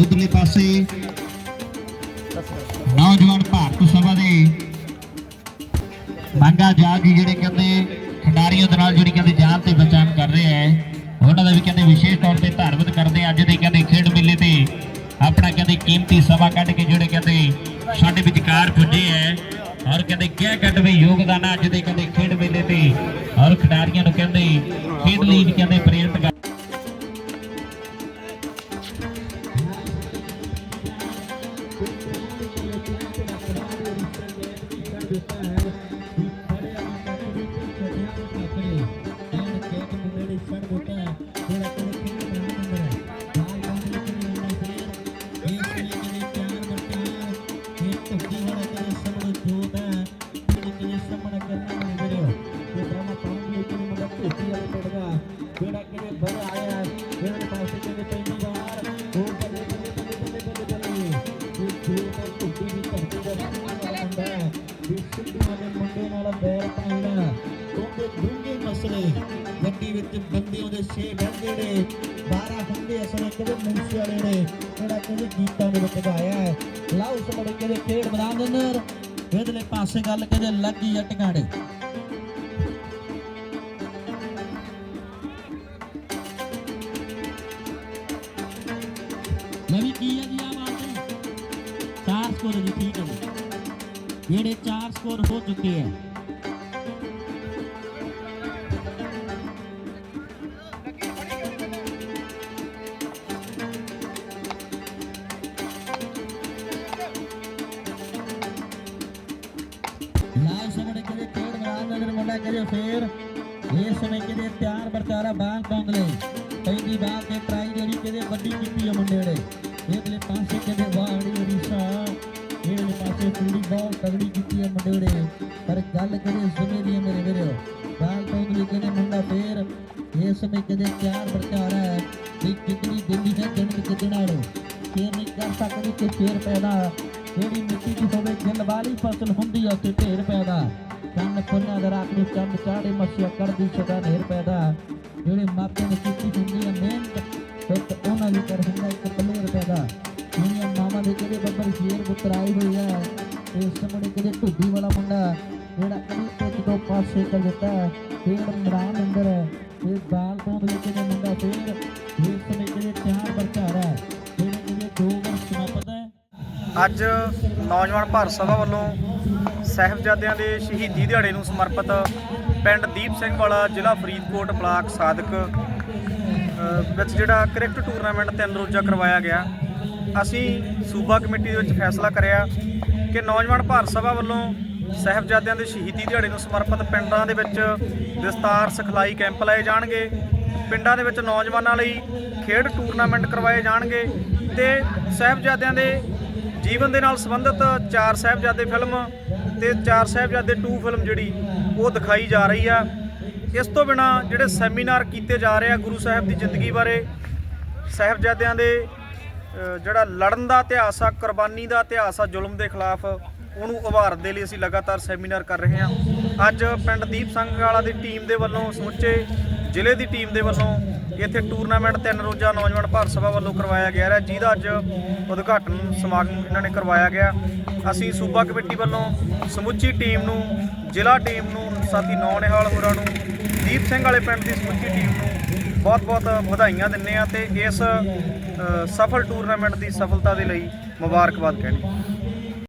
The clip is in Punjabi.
ਇਧਰਲੇ ਪਾਸੇ। ਨੌਜਵਾਨ ਭਾਰਤ ਸਭਾ ਦੇ ਮੰਗਾ ਜਾਗੀ ਜਿਹੜੇ ਕਹਿੰਦੇ ਖਿਡਾਰੀਆਂ ਦੇ ਨਾਲ ਜਿਹੜੀ ਕਹਿੰਦੇ ਜਾਨ ਤੇ ਬਚਾਨ ਕਰ ਰਹੇ ਹੈ, ਉਹਨਾਂ ਦਾ ਵੀ ਕਹਿੰਦੇ ਵਿਸ਼ੇਸ਼ ਤੌਰ ਤੇ ਧੰਨਵਾਦ ਕਰਦੇ ਅੱਜ ਦੇ ਕਹਿੰਦੇ ਖੇਡ ਮੇਲੇ ਤੇ ਆਪਣਾ ਕਹਿੰਦੇ ਕੀਮਤੀ ਸਮਾਂ ਕੱਢ ਕੇ ਜਿਹੜੇ ਕਹਿੰਦੇ ਸਾਡੇ ਵਿਚਕਾਰ ਪੁੱਜੇ ਹੈ ਔਰ ਕਹਿੰਦੇ ਕਿਹ ਕੱਢਵੇ ਯੋਗਦਾਨ ਆ ਅੱਜ ਦੇ ਕਹਿੰਦੇ ਖੇਡ ਮੇਲੇ ਤੇ ਔਰ ਖਿਡਾਰੀਆਂ ਨੂੰ ਕਹਿੰਦੇ ਖੇਡ ਲਈ ਵੀ ਕਹਿੰਦੇ ਪ੍ਰੇਰਿਤ ਕਰ ਜਿਹੜਾ ਕਿਤੇ ਬਰ ਆਇਆ ਜਿਹੜਾ ਦੇ ਪਾਸੇ ਕਿਤੇ ਪਹਿਲੀ ਡੂੰਘੇ ਗੱਡੀ ਵਿੱਚ ਬੰਦੇ ਉਹਦੇ ਛੇ ਬਹਿੰਦੇ ਨੇ 12 ਹੁੰਦੇ ਅਸਲ ਕਦੇ ਮੂਸੇ ਵਾਲੇ ਨੇ, ਜਿਹੜਾ ਕਦੇ ਗੀਤਾਂ ਦੇ ਵਿੱਚ ਗਾਇਆ ਹੈ। ਲਾਓ ਸਮੜੇ ਕਦੇ ਖੇਡ ਮੈਦਾਨ ਦੇ ਅੰਦਰ ਇਹਦੇ ਪਾਸੇ ਗੱਲ ਕਦੇ ਲੱਗੀ ਆ ਟਿਕਾਣੇ ਨਵੀਂ ਕੀ ਹੈ ਜੀ ਆ ਬਾਤ ਚਾਰ ਸਕੋਰ ਹੈ ਜੀ, ਠੀਕ ਹੈ ਜਿਹੜੇ ਚਾਰ ਸਕੋਰ ਹੋ ਚੁੱਕੇ ਹੈ। ਖੇਡ ਮੁੰਡਾ ਕਰਿਓ ਫੇਰ। ਇਸ ਸਮੇਂ ਕਿਤੇ ਤਿਆਰ ਬਰਚਾਰਾ ਬਾਂਹ ਪਾਉਂਦ ਪਹਿਲੀ ਬਾਲ ਤੇ ਟਰਾਈ ਜਿਹੜੀ ਕਿਤੇ ਵੱਡੀ ਕੀਤੀ ਹੈ ਮੁੰਡੇ ਨੇ। ਇਹਦੇ ਪਾਸੇ ਕਿਤੇ ਵਾੜੀ ਉੜੀਸਾ ਇਹਦੇ ਪਾਸੇ ਪੂਰੀ ਬਾਲ ਤਗੜੀ ਕੀਤੀ ਹੈ ਮੁੰਡੇ ਨੇ। ਪਰ ਗੱਲ ਕਰੀਏ ਸਮੇਂ ਦੀ ਮੇਰੇ ਵੀਰੋ। ਬਾਲ ਪਾਉਂਦ ਕਿਤੇ ਮੁੰਡਾ ਫੇਰ। ਇਸ ਸਮੇਂ ਕਿਤੇ ਤਿਆਰ ਬਰਚਾਰਾ ਹੈ। ਵੀ ਕਿਤਨੀ ਦਿੱਲੀ ਹੈ ਜਨਮ ਕਿਤਨਾ ਰੋ ਫੇਰ ਨਹੀਂ ਕਰ ਸਕਦੀ ਕਿ ਫੇਰ ਪੈਦਾ। ਜਿਹੜੀ ਮਿੱਟੀ ਦੀ ਹੋਵੇ ਗਿੱਲ ਵਾਲੀ ਫਸਲ ਹੁੰਦੀ ਆ ਤੇ ਢੇਰ ਪੈਦਾ। ਕੰਨ ਪੁੰਨਾ ਦਾ ਰਾਤ ਨੂੰ ਚੰਦ ਚਾੜੇ ਮੱਛੀਆਂ ਕਰਦੀ ਸਦਾ ਢੇਰ ਪੈਦਾ। ਜਿਹੜੇ ਮਾਪੇ ਨੇ ਕੀਤੀ ਹੁੰਦੀ ਆ ਮਿਹਨਤ ਤੇ ਉਹਨਾਂ ਦੀ ਕਰ ਹੁੰਦਾ ਇੱਕ ਪਲੇਰ ਪੈਦਾ। ਜਿਹੜੀਆਂ ਮਾਮਾ ਦੇ ਕਿਹੜੇ ਬੱਬਰ ਸ਼ੇਰ ਪੁੱਤਰ ਆਏ ਹੋਏ ਆ ਇਸ ਸਮੇਂ ਕਿਹਦੇ ਢੁੱਡੀ ਵਾਲਾ ਮੁੰਡਾ, ਜਿਹੜਾ ਕਦੀ ਤੋਂ ਦੋ ਪਾਸੇ ਕਰ ਦਿੱਤਾ। ਫੇਰ ਮੈਦਾਨ ਅੰਦਰ ਹੈ ਇਹ ਬਾਲ ਤੋਂ ਦੇ ਕਿਹਦੇ ਮੁੰਡਾ ਫੇਰ, ਇਸ ਸਮੇਂ ਕਿਹਦੇ ਤਿਆਰ ਬਰਚਾਰਾ ਜਿਹੜੇ ਕਿਹਦੇ ਦੋ ਵਰਸ ਸਮਾਪਤ ਹੈ ਅੱਜ ਨੌਜਵਾਨ ਭਾਰਤ ਸਭਾ ਵੱਲੋਂ ਸਾਹਿਬਜ਼ਾਦਿਆਂ ਦੇ ਸ਼ਹੀਦੀ ਦਿਹਾੜੇ ਨੂੰ ਸਮਰਪਿਤ ਪਿੰਡ ਦੀਪ ਸਿੰਘ ਵਾਲਾ ਜ਼ਿਲ੍ਹਾ ਫਰੀਦਕੋਟ ਬਲਾਕ ਸਾਦਕ ਵਿੱਚ ਜਿਹੜਾ ਕ੍ਰਿਕਟ ਟੂਰਨਾਮੈਂਟ ਤਿੰਨ ਰੋਜ਼ਾ ਕਰਵਾਇਆ ਗਿਆ। ਅਸੀਂ ਸੂਬਾ ਕਮੇਟੀ ਦੇ ਵਿੱਚ ਫੈਸਲਾ ਕਰਿਆ ਕਿ ਨੌਜਵਾਨ ਭਾਰਤ ਸਭਾ ਵੱਲੋਂ ਸਾਹਿਬਜ਼ਾਦਿਆਂ ਦੇ ਸ਼ਹੀਦੀ ਦਿਹਾੜੇ ਨੂੰ ਸਮਰਪਿਤ ਪਿੰਡਾਂ ਦੇ ਵਿੱਚ ਵਿਸਤਾਰ ਸਿਖਲਾਈ ਕੈਂਪ ਲਾਏ ਜਾਣਗੇ। ਪਿੰਡਾਂ ਦੇ ਵਿੱਚ ਨੌਜਵਾਨਾਂ ਲਈ ਖੇਡ ਟੂਰਨਾਮੈਂਟ ਕਰਵਾਏ ਜਾਣਗੇ ਤੇ ਸਾਹਿਬਜ਼ਾਦਿਆਂ ਦੇ ਜੀਵਨ ਦੇ ਨਾਲ ਸੰਬੰਧਿਤ ਚਾਰ ਸਾਹਿਬਜ਼ਾਦੇ ਫਿਲਮ ਤੇ ਚਾਰ ਸਾਹਿਬਜ਼ਾਦੇ 2 ਫਿਲਮ ਜਿਹੜੀ ਉਹ ਦਿਖਾਈ ਜਾ ਰਹੀ ਆ। ਇਸ ਤੋਂ ਬਿਨਾ ਜਿਹੜੇ ਸੈਮੀਨਾਰ ਕੀਤੇ ਜਾ ਰਹੇ ਆ ਗੁਰੂ ਸਾਹਿਬ ਦੀ ਜ਼ਿੰਦਗੀ ਬਾਰੇ, ਸਾਹਿਬਜ਼ਾਦਿਆਂ ਦੇ ਜਿਹੜਾ ਲੜਨ ਦਾ ਇਤਿਹਾਸ ਆ, ਕੁਰਬਾਨੀ ਦਾ ਇਤਿਹਾਸ ਆ, ਜ਼ੁਲਮ ਦੇ ਖਿਲਾਫ, ਉਹਨੂੰ ਉਭਾਰਨ ਦੇ ਲਈ ਅਸੀਂ ਲਗਾਤਾਰ ਸੈਮੀਨਾਰ ਕਰ ਰਹੇ ਹਾਂ ਅੱਜ ਪਿੰਡ ਦੀਪ ਸਿੰਘ ਵਾਲਾ ਦੀ ਟੀਮ ਦੇ ਵੱਲੋਂ ਸਮੁੱਚੇ ਜ਼ਿਲ੍ਹੇ ਦੀ ਟੀਮ ਦੇ ਵੱਲੋਂ ਇੱਥੇ ਟੂਰਨਾਮੈਂਟ ਤਿੰਨ ਰੋਜ਼ਾ ਨੌਜਵਾਨ ਭਾਰਤ ਸਭਾ ਵੱਲੋਂ ਕਰਵਾਇਆ ਗਿਆ ਹੈ ਜਿਹਦਾ ਅੱਜ ਉਦਘਾਟਨ ਸਮਾਗਮ ਇਹਨਾਂ ਨੇ ਕਰਵਾਇਆ ਗਿਆ। ਅਸੀਂ ਸੂਬਾ ਕਮੇਟੀ ਵੱਲੋਂ ਸਮੁੱਚੀ ਟੀਮ ਨੂੰ, ਜ਼ਿਲ੍ਹਾ ਟੀਮ ਨੂੰ, ਸਾਥੀ ਨੌਨਿਹਾਲ ਹੋਰਾਂ ਨੂੰ, ਦੀਪ ਸਿੰਘ ਵਾਲੇ ਪਿੰਡ ਦੀ ਸਮੁੱਚੀ ਟੀਮ ਨੂੰ ਬਹੁਤ-ਬਹੁਤ ਵਧਾਈਆਂ ਦਿੰਨੇ ਆ ਤੇ ਇਸ ਸਫਲ ਟੂਰਨਾਮੈਂਟ ਦੀ ਸਫਲਤਾ ਦੇ ਲਈ ਮੁਬਾਰਕਬਾਦ ਕਹਿਣੀ।